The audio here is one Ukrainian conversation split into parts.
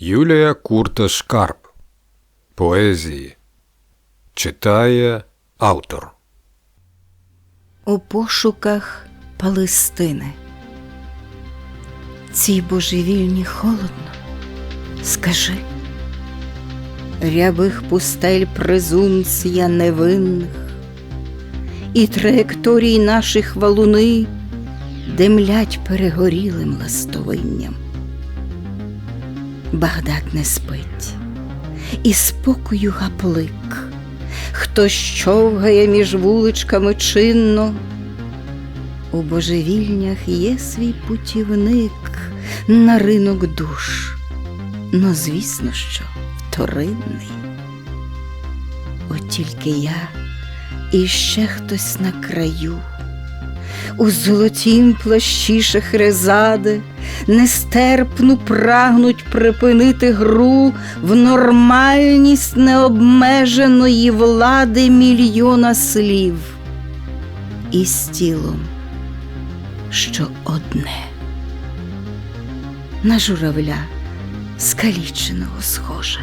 Юлія Курта Шкарп. Поезії. Читає автор. У пошуках Палестини. Цій божевільні холодно, скажи. Рябих пустель презумпція невинних, і траєкторії наших валуни демлять перегорілим ластовинням. Багдад не спить, і спокою гаплик, хто щовгає між вуличками чинно. У божевільнях є свій путівник на ринок душ, но звісно, що вторинний. От тільки я і ще хтось на краю, у золотім плащі шахрезади нестерпну прагнуть припинити гру в нормальність необмеженої влади мільйона слів і з тілом, що одне на журавля скаліченого схоже.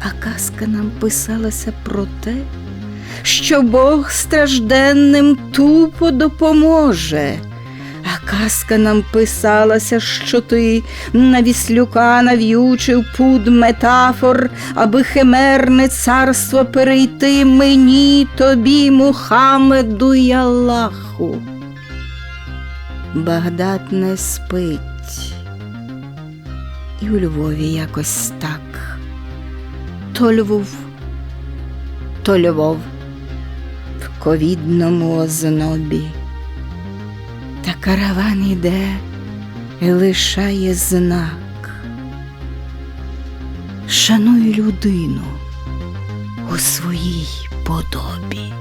А казка нам писалася про те, що Бог стражденним тупо допоможе. А казка нам писалася, що ти на віслюка нав'ючив пуд метафор, аби химерне царство перейти мені, тобі, Мухаммеду й Аллаху. Багдад не спить, і у Львові якось так. То Львов, то Львов ковідному ознобі. Та караван іде і лишає знак. Шануй людину у своїй подобі.